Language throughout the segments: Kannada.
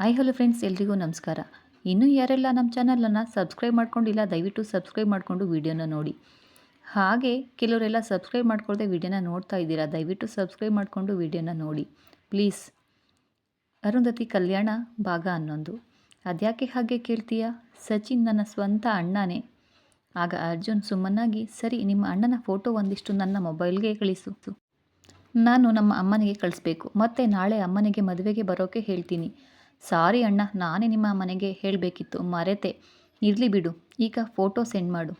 ಹಾಯ್ ಹಲೋ ಫ್ರೆಂಡ್ಸ್ ಎಲ್ರಿಗೂ ನಮಸ್ಕಾರ. ಇನ್ನೂ ಯಾರೆಲ್ಲ ನಮ್ಮ ಚಾನಲನ್ನು ಸಬ್ಸ್ಕ್ರೈಬ್ ಮಾಡ್ಕೊಂಡಿಲ್ಲ, ದಯವಿಟ್ಟು ಸಬ್ಸ್ಕ್ರೈಬ್ ಮಾಡಿಕೊಂಡು ವಿಡಿಯೋನ ನೋಡಿ. ಹಾಗೆ ಕೆಲವರೆಲ್ಲ ಸಬ್ಸ್ಕ್ರೈಬ್ ಮಾಡ್ಕೊಳ್ಳದೆ ವಿಡಿಯೋನ ನೋಡ್ತಾ ಇದ್ದೀರಾ, ದಯವಿಟ್ಟು ಸಬ್ಸ್ಕ್ರೈಬ್ ಮಾಡಿಕೊಂಡು ವಿಡಿಯೋನ ನೋಡಿ. ಪ್ಲೀಸ್ ಅರುಂಧತಿ ಕಲ್ಯಾಣ ಭಾಗ ಹನ್ನೊಂದು. ಅದ್ಯಾಕೆ ಹಾಗೆ ಕೇಳ್ತೀಯ? ಸಚಿನ್ ನನ್ನ ಸ್ವಂತ ಅಣ್ಣನೇ. ಆಗ ಅರ್ಜುನ್ ಸುಮ್ಮನಾಗಿ, ಸರಿ, ನಿಮ್ಮ ಅಣ್ಣನ ಫೋಟೋ ಒಂದಿಷ್ಟು ನನ್ನ ಮೊಬೈಲ್ಗೆ ಕಳಿಸು. ನಾನು ನಮ್ಮ ಅಮ್ಮನಿಗೆ ಕಳಿಸ್ಬೇಕು. ಮತ್ತು ನಾಳೆ ಅಮ್ಮನಿಗೆ ಮದುವೆಗೆ ಬರೋಕೆ ಹೇಳ್ತೀನಿ. ಸಾರಿ ಅಣ್ಣ, ನಾನೇ ನಿಮ್ಮ ಮನೆಗೆ ಹೇಳಬೇಕಿತ್ತು. ಮರೆತೆ. ಇರಲಿ ಬಿಡು. ಈಗ ಫೋಟೋ ಸೆಂಡ್ ಮಾಡು.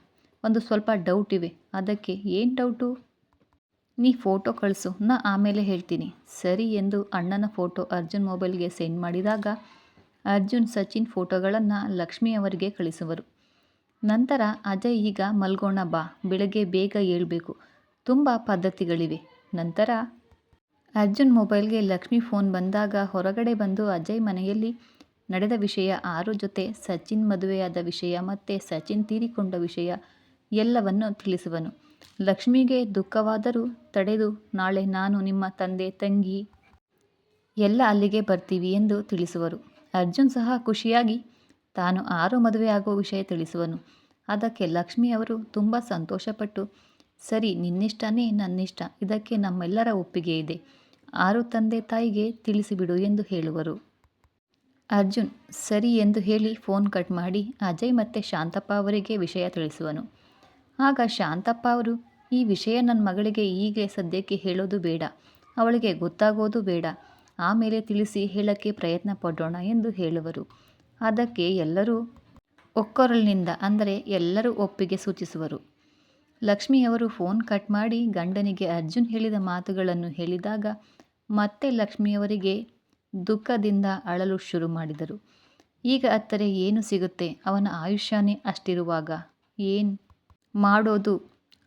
ಒಂದು ಸ್ವಲ್ಪ ಡೌಟ್ ಇವೆ. ಅದಕ್ಕೆ ಏನು ಡೌಟು ನೀ ಫೋಟೋ ಕಳಿಸು. ನಾ ಆಮೇಲೆ ಹೇಳ್ತೀನಿ. ಸರಿ ಎಂದು ಅಣ್ಣನ ಫೋಟೋ ಅರ್ಜುನ್ ಮೊಬೈಲ್ಗೆ ಸೆಂಡ್ ಮಾಡಿದಾಗ ಅರ್ಜುನ್, ಸಚಿನ್ ಫೋಟೋಗಳನ್ನು ಲಕ್ಷ್ಮಿ ಅವರಿಗೆ ಕಳಿಸುವರು. ನಂತರ ಅಜಯ್ ಈಗ ಮಲ್ಗೋಣ ಬಾ. ಬೆಳಗ್ಗೆ ಬೇಗ ಏಳಬೇಕು. ತುಂಬ ಪದ್ಧತಿಗಳಿವೆ. ನಂತರ ಅರ್ಜುನ್ ಮೊಬೈಲ್ಗೆ ಲಕ್ಷ್ಮಿ ಫೋನ್ ಬಂದಾಗ ಹೊರಗಡೆ ಬಂದು ಅಜಯ್ ಮನೆಯಲ್ಲಿ ನಡೆದ ವಿಷಯ, ಆರು ಜೊತೆ ಸಚಿನ್ ಮದುವೆಯಾದ ವಿಷಯ ಮತ್ತು ಸಚಿನ್ ತೀರಿಕೊಂಡ ವಿಷಯ ಎಲ್ಲವನ್ನು ತಿಳಿಸುವನು. ಲಕ್ಷ್ಮಿಗೆ ದುಃಖವಾದರೂ ತಡೆದು ನಾಳೆ ನಾನು ನಿಮ್ಮ ತಂದೆ, ತಂಗಿ ಎಲ್ಲ ಅಲ್ಲಿಗೆ ಬರ್ತೀವಿ ಎಂದು ತಿಳಿಸುವರು. ಅರ್ಜುನ್ ಸಹ ಖುಷಿಯಾಗಿ ತಾನು ಆರು ಮದುವೆಯಾಗುವ ವಿಷಯ ತಿಳಿಸುವನು. ಅದಕ್ಕೆ ಲಕ್ಷ್ಮಿ ಅವರು ತುಂಬ ಸಂತೋಷಪಟ್ಟು, ಸರಿ ನಿನ್ನಿಷ್ಟನೇ ನನ್ನಿಷ್ಟ, ಇದಕ್ಕೆ ನಮ್ಮೆಲ್ಲರ ಒಪ್ಪಿಗೆ ಇದೆ. ಆರು ತಂದೆ ತಾಯಿಗೆ ತಿಳಿಸಿಬಿಡು ಎಂದು ಹೇಳುವರು. ಅರ್ಜುನ್, ಸರಿ ಎಂದು ಹೇಳಿ ಫೋನ್ ಕಟ್ ಮಾಡಿ ಅಜಯ್ ಮತ್ತು ಶಾಂತಪ್ಪ ಅವರಿಗೆ ವಿಷಯ ತಿಳಿಸುವನು. ಆಗ ಶಾಂತಪ್ಪ ಅವರು, ಈ ವಿಷಯ ನನ್ನ ಮಗಳಿಗೆ ಈಗಲೇ ಸದ್ಯಕ್ಕೆ ಹೇಳೋದು ಬೇಡ, ಅವಳಿಗೆ ಗೊತ್ತಾಗೋದು ಬೇಡ, ಆಮೇಲೆ ತಿಳಿಸಿ ಹೇಳಕ್ಕೆ ಪ್ರಯತ್ನ ಪಡೋಣ ಎಂದು ಹೇಳುವರು. ಅದಕ್ಕೆ ಎಲ್ಲರೂ ಒಕ್ಕೊರಲಿನಿಂದ ಅಂದರೆ ಎಲ್ಲರೂ ಒಪ್ಪಿಗೆ ಸೂಚಿಸುವರು. ಲಕ್ಷ್ಮಿಯವರು ಫೋನ್ ಕಟ್ ಮಾಡಿ ಗಂಡನಿಗೆ ಅರ್ಜುನ್ ಹೇಳಿದ ಮಾತುಗಳನ್ನು ಹೇಳಿದಾಗ ಮತ್ತೆ ಲಕ್ಷ್ಮಿಯವರಿಗೆ ದುಃಖದಿಂದ ಅಳಲು ಶುರು ಮಾಡಿದರು. ಈಗ ಅತ್ತರೆ ಏನು ಸಿಗುತ್ತೆ? ಅವನ ಆಯುಷ್ಯನೇ ಅಷ್ಟಿರುವಾಗ ಏನು ಮಾಡೋದು?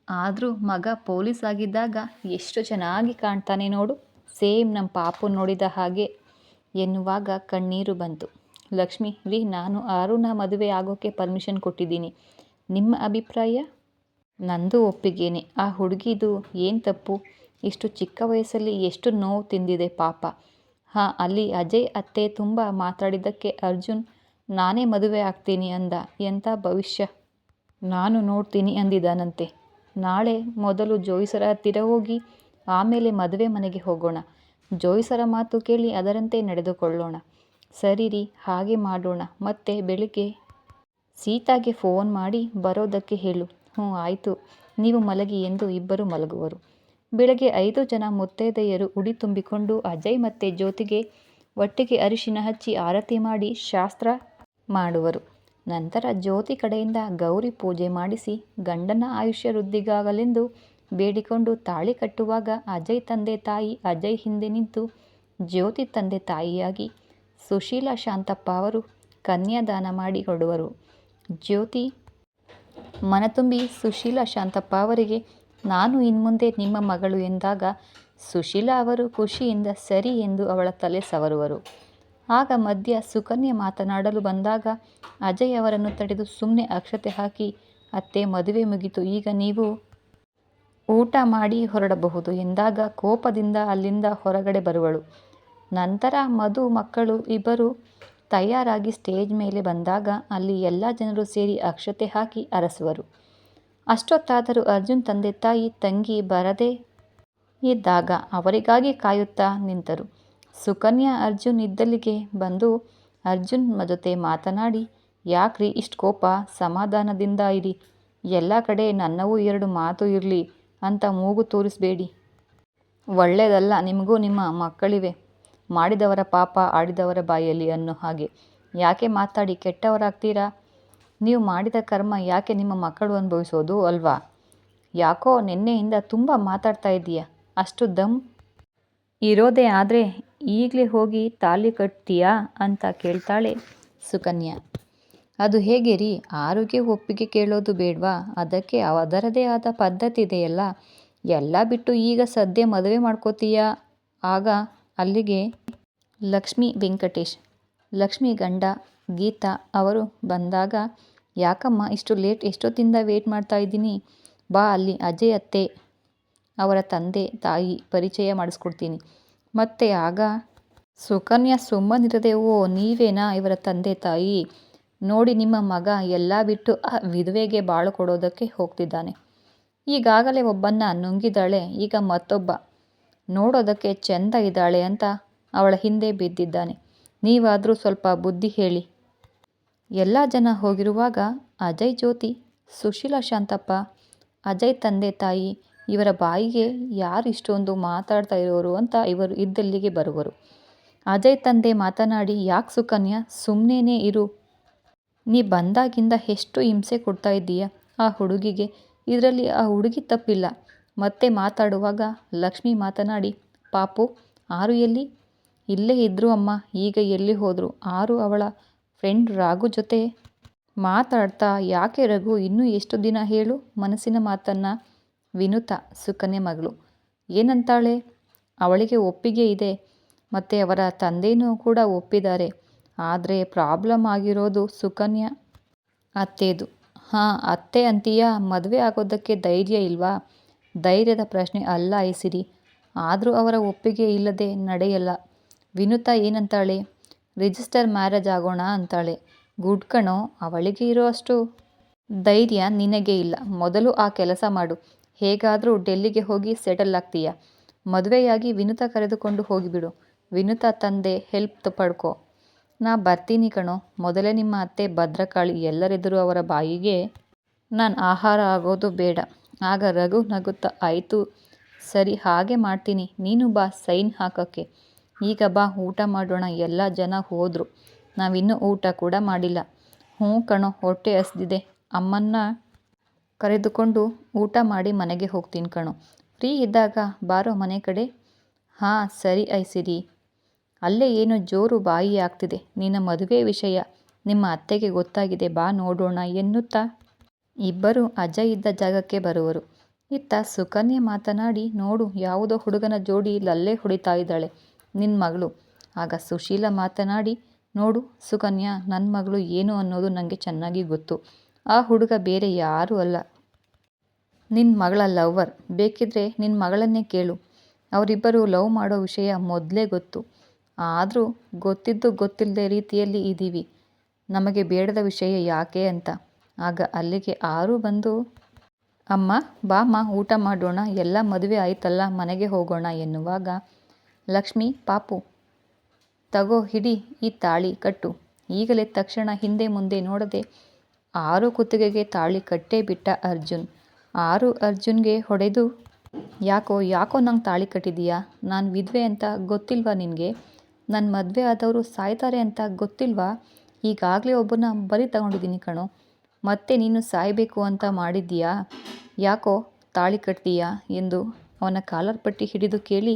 ಆದರೂ ಮಗ ಪೊಲೀಸ್ ಆಗಿದ್ದಾಗ ಎಷ್ಟು ಚೆನ್ನಾಗಿ ಕಾಣ್ತಾನೆ ನೋಡು. ಸೇಮ್ ನಮ್ಮ ಪಾಪು ನೋಡಿದ ಹಾಗೆ ಎನ್ನುವಾಗ ಕಣ್ಣೀರು ಬಂತು. ಲಕ್ಷ್ಮಿ, ರೀ, ನಾನು ಅರುಣ ಮದುವೆ ಆಗೋಕ್ಕೆ ಪರ್ಮಿಷನ್ ಕೊಟ್ಟಿದ್ದೀನಿ. ನಿಮ್ಮ ಅಭಿಪ್ರಾಯ? ನಂದು ಒಪ್ಪಿಗೇನೆ. ಆ ಹುಡುಗಿದು ಏನು ತಪ್ಪು? ಇಷ್ಟು ಚಿಕ್ಕ ವಯಸ್ಸಲ್ಲಿ ಎಷ್ಟು ನೋವು ತಿಂದಿದೆ ಪಾಪ. ಹಾಂ, ಅಲ್ಲಿ ಅಜಯ್ ಅತ್ತೆ ತುಂಬ ಮಾತಾಡಿದ್ದಕ್ಕೆ ಅರ್ಜುನ್, ನಾನೇ ಮದುವೆ ಆಗ್ತೀನಿ ಅಂದ. ಎಂಥ ಭವಿಷ್ಯ? ನಾನು ನೋಡ್ತೀನಿ ಅಂದಿದ್ದಾನಂತೆ. ನಾಳೆ ಮೊದಲು ಜೋಯಿಸರ ಹತ್ತಿರ ಹೋಗಿ ಆಮೇಲೆ ಮದುವೆ ಮನೆಗೆ ಹೋಗೋಣ. ಜೋಯಿಸರ ಮಾತು ಕೇಳಿ ಅದರಂತೆ ನಡೆದುಕೊಳ್ಳೋಣ. ಸರಿ ರೀ, ಹಾಗೆ ಮಾಡೋಣ. ಮತ್ತೆ ಬೆಳಿಗ್ಗೆ ಸೀತಾಗೆ ಫೋನ್ ಮಾಡಿ ಬರೋದಕ್ಕೆ ಹೇಳು. ಹ್ಞೂ, ಆಯಿತು. ನೀವು ಮಲಗಿ ಎಂದು ಇಬ್ಬರು ಮಲಗುವರು. ಬೆಳಗ್ಗೆ ಐದು ಜನ ಮುತ್ತೈದೆಯರು ಉಡಿ ತುಂಬಿಕೊಂಡು ಅಜಯ್ ಮತ್ತೆ ಜ್ಯೋತಿಗೆ ಒಟ್ಟಿಗೆ ಅರಿಶಿನ ಹಚ್ಚಿ ಆರತಿ ಮಾಡಿ ಶಾಸ್ತ್ರ ಮಾಡುವರು. ನಂತರ ಜ್ಯೋತಿ ಕಡೆಯಿಂದ ಗೌರಿ ಪೂಜೆ ಮಾಡಿಸಿ ಗಂಡನ ಆಯುಷ್ಯ ವೃದ್ಧಿಗಾಗಲೆಂದು ಬೇಡಿಕೊಂಡು ತಾಳಿ ಕಟ್ಟುವಾಗ ಅಜಯ್ ತಂದೆ ತಾಯಿ ಅಜಯ್ ಹಿಂದೆ ನಿಂತು ಜ್ಯೋತಿ ತಂದೆ ತಾಯಿಯಾಗಿ ಸುಶೀಲಾ ಶಾಂತಪ್ಪ ಅವರು ಕನ್ಯಾದಾನ ಮಾಡಿ ಕೊಡುವರು ಜ್ಯೋತಿ ಮನತುಂಬಿ ಸುಶೀಲಾ ಶಾಂತಪ್ಪ ಅವರಿಗೆ, ನಾನು ಇನ್ಮುಂದೆ ನಿಮ್ಮ ಮಗಳು ಎಂದಾಗ, ಸುಶೀಲಾ ಅವರು ಖುಷಿಯಿಂದ ಸರಿ ಎಂದು ಅವಳ ತಲೆ ಸವರುವರು. ಆಗ ಮಧ್ಯ ಸುಕನ್ಯೆ ಮಾತನಾಡಲು ಬಂದಾಗ, ಅಜಯ್ ಅವರನ್ನು ತಡೆದು ಸುಮ್ಮನೆ ಅಕ್ಷತೆ ಹಾಕಿ, ಅತ್ತೆ, ಮದುವೆ ಮುಗಿತು, ಈಗ ನೀವು ಊಟ ಮಾಡಿ ಹೊರಡಬಹುದು ಎಂದಾಗ ಕೋಪದಿಂದ ಅಲ್ಲಿಂದ ಹೊರಗಡೆ ಬರುವಳು. ನಂತರ ಮಧು, ಮಕ್ಕಳು ಇಬ್ಬರು ತಯಾರಾಗಿ ಸ್ಟೇಜ್ ಮೇಲೆ ಬಂದಾಗ ಅಲ್ಲಿ ಎಲ್ಲ ಜನರು ಸೇರಿ ಅಕ್ಷತೆ ಹಾಕಿ ಅರಸುವರು. ಅಷ್ಟೊತ್ತಾದರೂ ಅರ್ಜುನ್ ತಂದೆ ತಾಯಿ ತಂಗಿ ಬರದೇ ಇದ್ದಾಗ ಅವರಿಗಾಗಿ ಕಾಯುತ್ತಾ ನಿಂತರು. ಸುಕನ್ಯಾ, ಅರ್ಜುನ್ ಇದ್ದಲ್ಲಿಗೆ ಬಂದು ಅರ್ಜುನ್ ಜೊತೆ ಮಾತನಾಡಿ, ಯಾಕ್ರಿ ಇಷ್ಟು ಕೋಪ, ಸಮಾಧಾನದಿಂದ ಇರಿ. ಎಲ್ಲ ಕಡೆ ನನ್ನವೂ ಎರಡು ಮಾತು ಇರಲಿ ಅಂತ ಮೂಗು ತೋರಿಸಬೇಡಿ. ಒಳ್ಳೆಯದಲ್ಲ ನಿಮಗೂ ನಿಮ್ಮ ಮಕ್ಕಳಿವೆ. ಮಾಡಿದವರ ಪಾಪ ಆಡಿದವರ ಬಾಯಲ್ಲಿ ಅನ್ನೋ ಹಾಗೆ. ಯಾಕೆ ಮಾತಾಡಿ ಕೆಟ್ಟವರಾಗ್ತೀರಾ? ನೀವು ಮಾಡಿದ ಕರ್ಮ ಯಾಕೆ ನಿಮ್ಮ ಮಕ್ಕಳು ಅನುಭವಿಸೋದು ಅಲ್ವಾ? ಯಾಕೋ ನಿನ್ನೆಯಿಂದ ತುಂಬ ಮಾತಾಡ್ತಾ ಇದ್ದೀಯಾ. ಅಷ್ಟು ದಮ್. ಇರೋದೇ ಆದರೆ ಈಗಲೇ ಹೋಗಿ ತಾಲಿ ಕಟ್ತೀಯಾ ಅಂತ ಕೇಳ್ತಾಳೆ ಸುಕನ್ಯಾ. ಅದು ಹೇಗೆ ರೀ ಆರೋಗ್ಯ ಒಪ್ಪಿಗೆ ಕೇಳೋದು ಬೇಡವಾ? ಅದಕ್ಕೆ ಅದರದೇ ಆದ ಪದ್ಧತಿ ಇದೆಯಲ್ಲ. ಎಲ್ಲ ಬಿಟ್ಟು ಈಗ ಸದ್ಯ ಮದುವೆ ಮಾಡ್ಕೋತೀಯಾ? ಆಗ ಅಲ್ಲಿಗೆ ಲಕ್ಷ್ಮಿ ವೆಂಕಟೇಶ್. ಲಕ್ಷ್ಮಿ ಗಂಡ, ಗೀತಾ ಅವರು ಬಂದಾಗ, ಯಾಕಮ್ಮ ಇಷ್ಟು ಲೇಟ್, ಎಷ್ಟೊತ್ತಿಂದ ವೇಟ್ ಮಾಡ್ತಾ ಇದ್ದೀನಿ? ಬಾ ಅಲ್ಲಿ ಅಜಯ್ ಅತ್ತೆ, ಅವರ ತಂದೆ, ತಾಯಿ ಪರಿಚಯ ಮಾಡಿಸ್ಕೊಡ್ತೀನಿ. ಮತ್ತೆ ಆಗ, ಸುಕನ್ಯಾ ಸುಮ್ಮನಿರದೆ, ಓ, ನೀವೇನಾ ಇವರ ತಂದೆ, ತಾಯಿ? ನೋಡಿ ನಿಮ್ಮ ಮಗ ಎಲ್ಲ ಬಿಟ್ಟು ಆ ವಿಧವೆಗೆ ಬಾಳು ಕೊಡೋದಕ್ಕೆ ಹೋಗ್ತಿದ್ದಾನೆ. ಈಗಾಗಲೇ ಒಬ್ಬನ್ನ ನುಂಗಿದ್ದಾಳೆ ಈಗ ಮತ್ತೊಬ್ಬ. ನೋಡೋದಕ್ಕೆ ಚೆಂದ ಇದ್ದಾಳೆ ಅಂತ ಅವಳ ಹಿಂದೆ ಬಿದ್ದಿದ್ದಾನೆ. ನೀವಾದರೂ ಸ್ವಲ್ಪ ಬುದ್ಧಿ ಹೇಳಿ. ಎಲ್ಲ ಜನ ಹೋಗಿರುವಾಗ ಅಜಯ್ ಜ್ಯೋತಿ, ಸುಶೀಲಾ ಶಾಂತಪ್ಪ, ಅಜಯ್ ತಂದೆ ತಾಯಿ ಇವರ ಬಾಯಿಗೆ ಯಾರು ಇಷ್ಟೊಂದು ಮಾತಾಡ್ತಾ ಇರೋರು ಅಂತ ಇವರು ಇದ್ದಲ್ಲಿಗೆ ಬರುವರು. ಅಜಯ್ ತಂದೆ ಮಾತನಾಡಿ, ಯಾಕೆ ಸುಕನ್ಯಾ ಸುಮ್ಮನೆ ಇರು. ನೀ ಬಂದಾಗಿಂದ ಎಷ್ಟು ಹಿಂಸೆ ಕೊಡ್ತಾ ಇದ್ದೀಯ? ಆ ಹುಡುಗಿಗೆ. ಇದರಲ್ಲಿ ಆ ಹುಡುಗಿ ತಪ್ಪಿಲ್ಲ. ಮತ್ತೆ ಮಾತಾಡುವಾಗ ಲಕ್ಷ್ಮಿ ಮಾತನಾಡಿ, ಪಾಪು, ಆರು ಎಲ್ಲಿ? ಇಲ್ಲೇ ಇದ್ರು ಅಮ್ಮ, ಈಗ ಎಲ್ಲಿ ಹೋದರು? ಆರು ಅವಳ ಫ್ರೆಂಡ್ ರಾಘು ಜೊತೆ ಮಾತಾಡ್ತಾ, ಯಾಕೆ ರಘು, ಇನ್ನೂ ಎಷ್ಟು ದಿನ ಹೇಳು? ಮನಸ್ಸಿನ ಮಾತನ್ನು ವಿನುತ, ಸುಕನ್ಯೆ ಮಗಳು. ಏನಂತಾಳೆ? ಅವಳಿಗೆ ಒಪ್ಪಿಗೆ ಇದೆ, ಮತ್ತು ಅವರ ತಂದೆಯೂ ಕೂಡ ಒಪ್ಪಿದ್ದಾರೆ. ಆದರೆ ಪ್ರಾಬ್ಲಮ್ ಆಗಿರೋದು ಸುಕನ್ಯಾ ಅತ್ತೆದು. ಹಾಂ, ಅತ್ತೆ ಅಂತೀಯ? ಮದುವೆ ಆಗೋದಕ್ಕೆ ಧೈರ್ಯ ಇಲ್ವಾ? ಧೈರ್ಯದ ಪ್ರಶ್ನೆ ಅಲ್ಲ ಐಸಿರಿ ಆದರೂ ಅವರ ಒಪ್ಪಿಗೆ ಇಲ್ಲದೆ ನಡೆಯಲ್ಲ. ವಿನುತಾ ಏನಂತಾಳೆ? ರಿಜಿಸ್ಟರ್ ಮ್ಯಾರೇಜ್ ಆಗೋಣ ಅಂತಾಳೆ. ಗುಡ್ ಕಣೋ, ಅವಳಿಗೆ ಇರೋ ಅಷ್ಟು ಧೈರ್ಯ ನಿನಗೆ ಇಲ್ಲ. ಮೊದಲು ಆ ಕೆಲಸ ಮಾಡು. ಹೇಗಾದರೂ ಡೆಲ್ಲಿಗೆ ಹೋಗಿ ಸೆಟಲ್ ಆಗ್ತೀಯ. ಮದುವೆಯಾಗಿ ವಿನುತಾ ಕರೆದುಕೊಂಡು ಹೋಗಿಬಿಡು. ವಿನುತಾ ತಂದೆ, ಹೆಲ್ಪ್ ಪಡ್ಕೊ. ನಾ ಬರ್ತೀನಿ ಕಣೋ. ಮೊದಲೇ ನಿಮ್ಮ ಅತ್ತೆ ಭದ್ರಕಾಳಿ, ಎಲ್ಲರೆದುರು ಅವರ ಬಾಯಿಗೆ ನಾನು ಆಹಾರ ಆಗೋದು ಬೇಡ. ಆಗ ರಘು ನಗುತ್ತಾ, ಆಯಿತು, ಸರಿ, ಹಾಗೆ ಮಾಡ್ತೀನಿ. ನೀನು ಬಾ, ಸೈನ್ ಹಾಕೋಕ್ಕೆ. ಈಗ ಬಾ, ಊಟ ಮಾಡೋಣ. ಎಲ್ಲ ಜನ ಹೋದರು. ನಾವಿನ್ನೂ ಊಟ ಕೂಡ ಮಾಡಿಲ್ಲ. ಹ್ಞೂ ಕಣೋ, ಹೊಟ್ಟೆ ಹಸ್ದಿದೆ. ಅಮ್ಮನ್ನ ಕರೆದುಕೊಂಡು ಊಟ ಮಾಡಿ ಮನೆಗೆ ಹೋಗ್ತೀನಿ ಕಣೋ. ಫ್ರೀ ಇದ್ದಾಗ ಬಾರೋ ಮನೆ ಕಡೆ? ಹಾಂ, ಸರಿ ಐಸಿರಿ. ಅಲ್ಲೇ ಏನು ಜೋರು ಬಾಯಿ ಆಗ್ತಿದೆ. ನಿನ್ನ ಮದುವೆ ವಿಷಯ ನಿಮ್ಮ ಅತ್ತೆಗೆ ಗೊತ್ತಾಗಿದೆ. ಬಾ, ನೋಡೋಣ ಎನ್ನುತ್ತಾ? ಇಬ್ಬರು ಅಜಯ್ ಇದ್ದ ಜಾಗಕ್ಕೆ ಬರುವರು. ಇತ್ತ ಸುಕನ್ಯೆ ಮಾತನಾಡಿ, ನೋಡು, ಯಾವುದೋ ಹುಡುಗನ ಜೋಡಿ ಇಲ್ಲಲ್ಲೇ ಹೊಡಿತಾ ಇದ್ದಾಳೆ. ನಿನ್ನ ಮಗಳು. ಆಗ ಸುಶೀಲ ಮಾತನಾಡಿ, ನೋಡು ಸುಕನ್ಯಾ ನನ್ನ ಮಗಳು ಏನು ಅನ್ನೋದು ನನಗೆ ಚೆನ್ನಾಗಿ ಗೊತ್ತು. ಆ ಹುಡುಗ ಬೇರೆ ಯಾರೂ ಅಲ್ಲ. ನಿನ್ನ ಮಗಳ ಲವ್ವರ್ ಬೇಕಿದ್ರೆ ನಿನ್ನ ಮಗಳನ್ನೇ ಕೇಳು. ಅವರಿಬ್ಬರು ಲವ್ ಮಾಡೋ ವಿಷಯ ಮೊದಲೇ ಗೊತ್ತು. ಆದರೂ ಗೊತ್ತಿದ್ದು ಗೊತ್ತಿಲ್ಲದೆ ರೀತಿಯಲ್ಲಿ ಇದ್ದೀವಿ ನಮಗೆ ಬೇಡದ ವಿಷಯ ಯಾಕೆ ಅಂತ. ಆಗ ಅಲ್ಲಿಗೆ ಆರು ಬಂದು, ಅಮ್ಮ, ಬಾಮ್ಮ, ಊಟ ಮಾಡೋಣ. ಎಲ್ಲ ಮದುವೆ ಆಯ್ತಲ್ಲ, ಮನೆಗೆ ಹೋಗೋಣ ಎನ್ನುವಾಗ ಲಕ್ಷ್ಮಿ, ಪಾಪು. ತಗೋ, ಹಿಡಿ, ಈ ತಾಳಿ ಕಟ್ಟು. ಈಗಲೇ ತಕ್ಷಣ ಹಿಂದೆ ಮುಂದೆ ನೋಡದೆ ಆರು ಕುತ್ತಿಗೆಗೆ ತಾಳಿ ಕಟ್ಟೇ ಬಿಟ್ಟ ಅರ್ಜುನ್. ಆರು ಅರ್ಜುನ್ಗೆ ಹೊಡೆದು, ಯಾಕೋ ಯಾಕೋ ನಂಗೆ ತಾಳಿ ಕಟ್ಟಿದೀಯಾ? ನಾನು ವಿಧವೆ ಅಂತ ಗೊತ್ತಿಲ್ವಾ ನಿನಗೆ? ನನ್ನ ಮದುವೆ ಆದವರು ಸಾಯ್ತಾರೆ ಅಂತ ಗೊತ್ತಿಲ್ವಾ? ಈಗಾಗಲೇ ಒಬ್ಬನ ಬಲಿ ತಗೊಂಡಿದ್ದೀನಿ ಕಣೋ. ಮತ್ತೆ ನೀನು ಸಾಯಬೇಕು ಅಂತ ಮಾಡಿದ್ದೀಯಾ? ಯಾಕೋ ತಾಳಿ ಕಟ್ತೀಯಾ? ಎಂದು ಅವನ ಕಾಲರ್ ಪಟ್ಟಿ ಹಿಡಿದು ಕೇಳಿ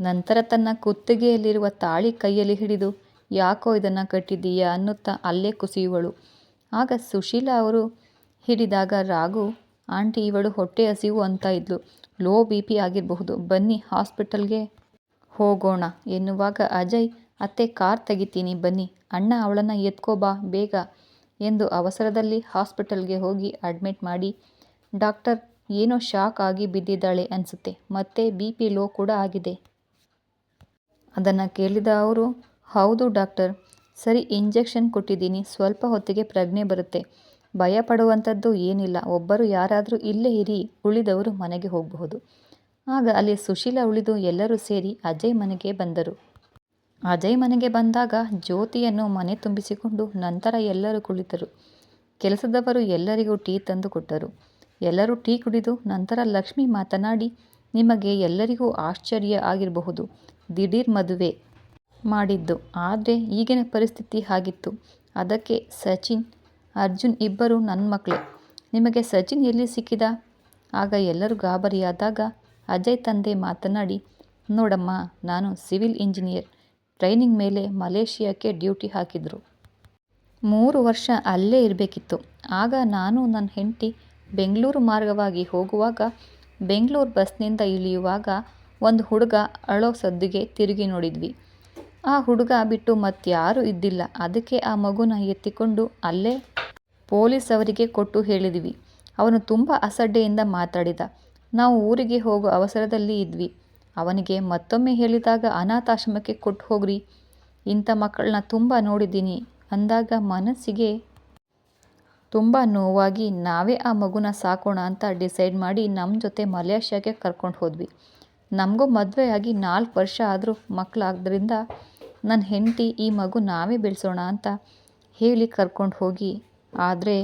ನಂತರ ತನ್ನ ಕುತ್ತಿಗೆಯಲ್ಲಿರುವ ತಾಳಿ ಕೈಯಲ್ಲಿ ಹಿಡಿದು, ಯಾಕೋ ಇದನ್ನು ಕಟ್ಟಿದ್ದೀಯಾ? ಅನ್ನುತ್ತಾ ಅಲ್ಲೇ ಕುಸಿಯುವಳು. ಆಗ ಸುಶೀಲಾ ಅವರು ಹಿಡಿದಾಗ ರಾಘು, ಆಂಟಿ, ಇವಳು ಹೊಟ್ಟೆ ಹಸಿವು ಅಂತ ಇದ್ಲು. ಲೋ ಬಿ ಪಿ ಆಗಿರಬಹುದು. ಬನ್ನಿ ಹಾಸ್ಪಿಟಲ್ಗೆ ಹೋಗೋಣ ಎನ್ನುವಾಗ ಅಜಯ್, ಅತ್ತೆ, ಕಾರ್ ತೆಗಿತೀನಿ, ಬನ್ನಿ. ಅಣ್ಣ, ಅವಳನ್ನು ಎತ್ಕೋಬಾ ಬೇಗ ಎಂದು ಅವಸರದಲ್ಲಿ ಹಾಸ್ಪಿಟಲ್ಗೆ ಹೋಗಿ ಅಡ್ಮಿಟ್ ಮಾಡಿ, ಡಾಕ್ಟರ್, ಏನೋ ಶಾಕ್ ಆಗಿ ಬಿದ್ದಿದ್ದಾಳೆ ಅನಿಸುತ್ತೆ. ಮತ್ತೆ ಬಿ ಪಿ ಲೋ ಕೂಡ ಆಗಿದೆ. ಅದನ್ನು ಕೇಳಿದ ಅವರು, ಹೌದು ಡಾಕ್ಟರ್, ಸರಿ ಇಂಜೆಕ್ಷನ್ ಕೊಟ್ಟಿದ್ದೀನಿ, ಸ್ವಲ್ಪ ಹೊತ್ತಿಗೆ ಪ್ರಜ್ಞೆ ಬರುತ್ತೆ. ಭಯ ಪಡುವಂಥದ್ದು ಏನಿಲ್ಲ, ಒಬ್ಬರು ಯಾರಾದರೂ ಇಲ್ಲೇ ಇರಿ, ಉಳಿದವರು ಮನೆಗೆ ಹೋಗಬಹುದು. ಆಗ ಅಲ್ಲಿ ಸುಶೀಲ ಉಳಿದು ಎಲ್ಲರೂ ಸೇರಿ ಅಜಯ್ ಮನೆಗೆ ಬಂದರು. ಅಜಯ್ ಮನೆಗೆ ಬಂದಾಗ ಜ್ಯೋತಿಯನ್ನು ಮನೆ ತುಂಬಿಸಿಕೊಂಡು ನಂತರ ಎಲ್ಲರೂ ಕುಳಿತರು. ಕೆಲಸದವರು ಎಲ್ಲರಿಗೂ ಟೀ ತಂದು ಕೊಟ್ಟರು. ಎಲ್ಲರೂ ಟೀ ಕುಡಿದು ನಂತರ ಲಕ್ಷ್ಮಿ ಮಾತನಾಡಿ, ನಿಮಗೆ ಎಲ್ಲರಿಗೂ ಆಶ್ಚರ್ಯ ಆಗಿರಬಹುದು. ದಿಢೀರ್ ಮದುವೆ ಮಾಡಿದ್ದು. ಆದರೆ ಈಗಿನ ಪರಿಸ್ಥಿತಿ ಹಾಗಿತ್ತು. ಅದಕ್ಕೆ ಸಚಿನ್, ಅರ್ಜುನ್ ಇಬ್ಬರು ನನ್ನ ಮಕ್ಕಳೇ ನಿಮಗೆ ಸಚಿನ್ ಎಲ್ಲಿ ಸಿಕ್ಕಿದ? ಆಗ ಎಲ್ಲರೂ ಗಾಬರಿಯಾದಾಗ ಅಜಯ್ ತಂದೆ ಮಾತನಾಡಿ, ನೋಡಮ್ಮ, ನಾನು ಸಿವಿಲ್ ಇಂಜಿನಿಯರ್. ಟ್ರೈನಿಂಗ್ ಮೇಲೆ ಮಲೇಷಿಯಾಕ್ಕೆ ಡ್ಯೂಟಿ ಹಾಕಿದರು. ಮೂರು ವರ್ಷ ಅಲ್ಲೇ ಇರಬೇಕಿತ್ತು. ಆಗ ನಾನು ನನ್ನ ಹೆಂಡತಿ ಬೆಂಗಳೂರು ಮಾರ್ಗವಾಗಿ ಹೋಗುವಾಗ, ಬೆಂಗಳೂರು ಬಸ್ನಿಂದ ಇಳಿಯುವಾಗ ಒಂದು ಹುಡುಗ ಅಳೋ ಸದ್ದಿಗೆ ತಿರುಗಿ ನೋಡಿದ್ವಿ. ಆ ಹುಡುಗ ಬಿಟ್ಟು ಮತ್ತಾರೂ ಇದ್ದಿಲ್ಲ. ಅದಕ್ಕೆ ಆ ಮಗುನ ಎತ್ತಿಕೊಂಡು ಅಲ್ಲೇ ಪೊಲೀಸ್ ಅವರಿಗೆ ಕೊಟ್ಟು ಹೇಳಿದ್ವಿ. ಅವನು ತುಂಬ ಅಸಡ್ಡೆಯಿಂದ ಮಾತಾಡಿದ. ನಾವು ಊರಿಗೆ ಹೋಗೋ ಅವಸರದಲ್ಲಿ ಇದ್ವಿ. ಅವನಿಗೆ ಮತ್ತೊಮ್ಮೆ ಹೇಳಿದಾಗ ಅನಾಥಾಶ್ರಮಕ್ಕೆ ಕೊಟ್ಟು ಹೋಗ್ರಿ. ಇಂಥ ಮಕ್ಕಳನ್ನ ತುಂಬ ನೋಡಿದ್ದೀನಿ. ಅಂದಾಗ ಮನಸ್ಸಿಗೆ ತುಂಬ ನೋವಾಗಿ ನಾವೇ ಆ ಮಗುನ ಸಾಕೋಣ ಅಂತ ಡಿಸೈಡ್ ಮಾಡಿ ನಮ್ಮ ಜೊತೆ ಮಲೇಷ್ಯಾಗೆ ಕರ್ಕೊಂಡು ಹೋದ್ವಿ. ನಮಗೂ ಮದುವೆ ಆಗಿ ನಾಲ್ಕು ವರ್ಷ ಆದರೂ ಮಕ್ಕಳಾದ್ರಿಂದ ನನ್ನ ಹೆಂಡತಿ ಈ ಮಗು ನಾವೇ ಬೆಳೆಸೋಣ ಅಂತ ಹೇಳಿ ಕರ್ಕೊಂಡು ಹೋಗಿ. ಆದರೆ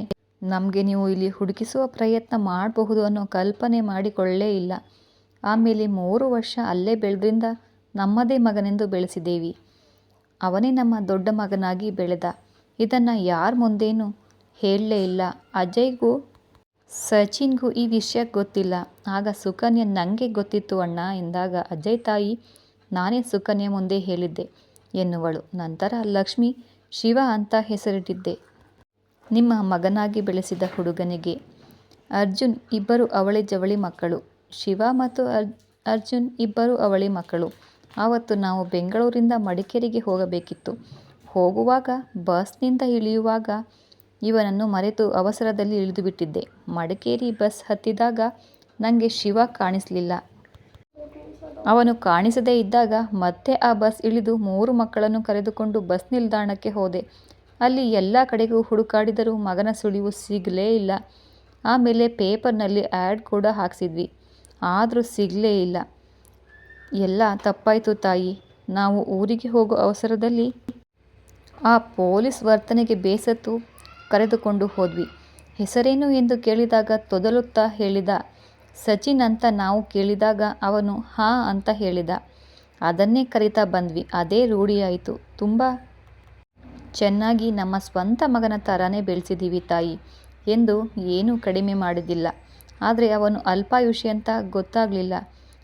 ನಮಗೆ ನೀವು ಇಲ್ಲಿ ಹುಡುಕಿಸುವ ಪ್ರಯತ್ನ ಮಾಡಬಹುದು ಅನ್ನೋ ಕಲ್ಪನೆ ಮಾಡಿಕೊಳ್ಳೇ ಇಲ್ಲ. ಆಮೇಲೆ ಮೂರು ವರ್ಷ ಅಲ್ಲೇ ಬೆಳೆದ್ರಿಂದ ನಮ್ಮದೇ ಮಗನೆಂದು ಬೆಳೆಸಿದ್ದೇವೆ ಅವನೇ ನಮ್ಮ ದೊಡ್ಡ ಮಗನಾಗಿ ಬೆಳೆದ. ಇದನ್ನು ಯಾರ ಮುಂದೇನು ಹೇಳಲೇ ಇಲ್ಲ. ಅಜಯ್ಗೂ ಸಚಿನ್ಗೂ ಈ ವಿಷಯ ಗೊತ್ತಿಲ್ಲ. ಆಗ ಸುಕನ್ಯಾ ನನಗೆ ಗೊತ್ತಿತ್ತು ಅಣ್ಣ. ಎಂದಾಗ ಅಜಯ್ ತಾಯಿ ನಾನೇ ಸುಕನ್ಯಾ ಮುಂದೆ ಹೇಳಿದ್ದೆ, ಎನ್ನುವಳು. ನಂತರ ಲಕ್ಷ್ಮಿ, ಶಿವ ಅಂತ ಹೆಸರಿಟ್ಟಿದ್ದೆ. ನಿಮ್ಮ ಮಗನಾಗಿ ಬೆಳೆಸಿದ ಹುಡುಗನಿಗೆ ಅರ್ಜುನ್ ಇಬ್ಬರು ಅವಳಿ ಜವಳಿ ಮಕ್ಕಳು. ಶಿವ ಮತ್ತು ಅರ್, ಅರ್ಜುನ್ ಇಬ್ಬರು ಅವಳಿ ಮಕ್ಕಳು. ಆವತ್ತು ನಾವು ಬೆಂಗಳೂರಿಂದ ಮಡಿಕೇರಿಗೆ ಹೋಗಬೇಕಿತ್ತು. ಹೋಗುವಾಗ ಬಸ್ನಿಂದ ಇಳಿಯುವಾಗ ಇವನನ್ನು ಮರೆತು ಅವಸರದಲ್ಲಿ ಇಳಿದುಬಿಟ್ಟಿದ್ದೆ. ಮಡಿಕೇರಿ ಬಸ್ ಹತ್ತಿದಾಗ ನನಗೆ ಶಿವ ಕಾಣಿಸಲಿಲ್ಲ. ಅವನು ಕಾಣಿಸದೇ ಇದ್ದಾಗ ಮತ್ತೆ ಆ ಬಸ್ ಇಳಿದು ಮೂರು ಮಕ್ಕಳನ್ನು ಕರೆದುಕೊಂಡು ಬಸ್ ನಿಲ್ದಾಣಕ್ಕೆ ಹೋದೆ. ಅಲ್ಲಿ ಎಲ್ಲ ಕಡೆಗೂ ಹುಡುಕಾಡಿದರೂ ಮಗನ ಸುಳಿವು ಸಿಗಲೇ ಇಲ್ಲ. ಆಮೇಲೆ ಪೇಪರ್ನಲ್ಲಿ ಆ್ಯಡ್ ಕೂಡ ಹಾಕ್ಸಿದ್ವಿ. ಆದರೂ ಸಿಗಲೇ ಇಲ್ಲ. ಎಲ್ಲ ತಪ್ಪಾಯಿತು ತಾಯಿ. ನಾವು ಊರಿಗೆ ಹೋಗೋ ಅವಸರದಲ್ಲಿ ಆ ಪೊಲೀಸ್ ವರ್ತನೆಗೆ ಬೇಸತ್ತು ಕರೆದುಕೊಂಡು ಹೋದ್ವಿ. ಹೆಸರೇನು ಎಂದು ಕೇಳಿದಾಗ ತೊದಲುತ್ತಾ ಹೇಳಿದ? ಸಚಿನ್ ಅಂತ ನಾವು ಕೇಳಿದಾಗ ಅವನು ಹಾಂ ಅಂತ ಹೇಳಿದ. ಅದನ್ನೇ ಕರಿತಾ ಬಂದ್ವಿ. ಅದೇ ರೂಢಿಯಾಯಿತು ತುಂಬ ಚೆನ್ನಾಗಿ ನಮ್ಮ ಸ್ವಂತ ಮಗನ ಥರನೇ ಬೆಳೆಸಿದ್ದೀವಿ ತಾಯಿ ಎಂದು ಏನೂ ಕಡಿಮೆ ಮಾಡಿದ್ದಿಲ್ಲ. ಆದರೆ ಅವನು ಅಲ್ಪಾಯುಷಿ ಅಂತ ಗೊತ್ತಾಗಲಿಲ್ಲ.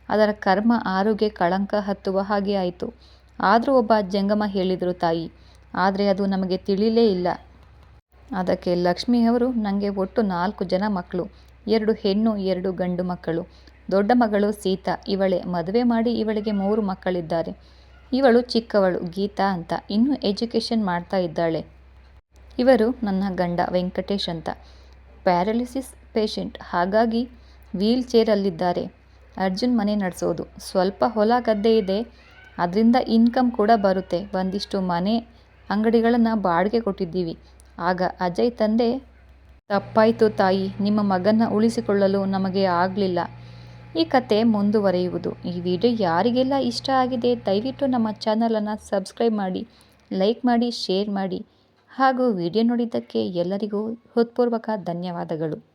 ಅದರ ಕರ್ಮ ಆರೋಗ್ಯ ಕಳಂಕ ಹತ್ತುವ ಹಾಗೆ ಆಯಿತು. ಆದರೂ ಒಬ್ಬ ಜಂಗಮ ಹೇಳಿದರು ತಾಯಿ. ಆದರೆ ಅದು ನಮಗೆ ತಿಳಿಲೇ ಇಲ್ಲ. ಅದಕ್ಕೆ ಲಕ್ಷ್ಮಿಯವರು ನನಗೆ ಒಟ್ಟು ನಾಲ್ಕು ಜನ ಮಕ್ಕಳು, ಎರಡು ಹೆಣ್ಣು, ಎರಡು ಗಂಡು ಮಕ್ಕಳು. ದೊಡ್ಡ ಮಗಳು ಸೀತಾ, ಇವಳೆ ಮದುವೆ ಮಾಡಿ ಇವಳಿಗೆ ಮೂರು ಮಕ್ಕಳಿದ್ದಾರೆ. ಇವಳು ಚಿಕ್ಕವಳು, ಗೀತಾ ಅಂತ ಇನ್ನೂ ಎಜುಕೇಷನ್ ಮಾಡ್ತಾ ಇದ್ದಾಳೆ. ಇವರು ನನ್ನ ಗಂಡ ವೆಂಕಟೇಶ್ ಅಂತ. ಪ್ಯಾರಾಲಿಸಿಸ್ ಪೇಷಂಟ್ ಹಾಗಾಗಿ ವೀಲ್ ಚೇರಲ್ಲಿದ್ದಾರೆ ಅರ್ಜುನ್ ಮನೆ ನಡೆಸೋದು. ಸ್ವಲ್ಪ ಹೊಲ ಗದ್ದೆ ಇದೆ. ಅದರಿಂದ ಇನ್ಕಮ್ ಕೂಡ ಬರುತ್ತೆ. ಒಂದಿಷ್ಟು ಮನೆ ಅಂಗಡಿಗಳನ್ನು ಬಾಡಿಗೆ ಕೊಟ್ಟಿದ್ದೀವಿ. ಆಗ ಅಜಯ್ ತಂದೆ, ತಪ್ಪಾಯಿತು ತಾಯಿ, ನಿಮ್ಮ ಮಗನ ಉಳಿಸಿಕೊಳ್ಳಲು ನಮಗೆ ಆಗಲಿಲ್ಲ. ಈ ಕತೆ ಮುಂದುವರೆಯುವುದು. ಈ ವಿಡಿಯೋ ಯಾರಿಗೆಲ್ಲ ಇಷ್ಟ ಆಗಿದೆ, ದಯವಿಟ್ಟು ನಮ್ಮ ಚಾನಲನ್ನು ಸಬ್ಸ್ಕ್ರೈಬ್ ಮಾಡಿ, ಲೈಕ್ ಮಾಡಿ, ಶೇರ್ ಮಾಡಿ. ಹಾಗೂ ವಿಡಿಯೋ ನೋಡಿದ್ದಕ್ಕೆ ಎಲ್ಲರಿಗೂ ಹೃತ್ಪೂರ್ವಕ ಧನ್ಯವಾದಗಳು.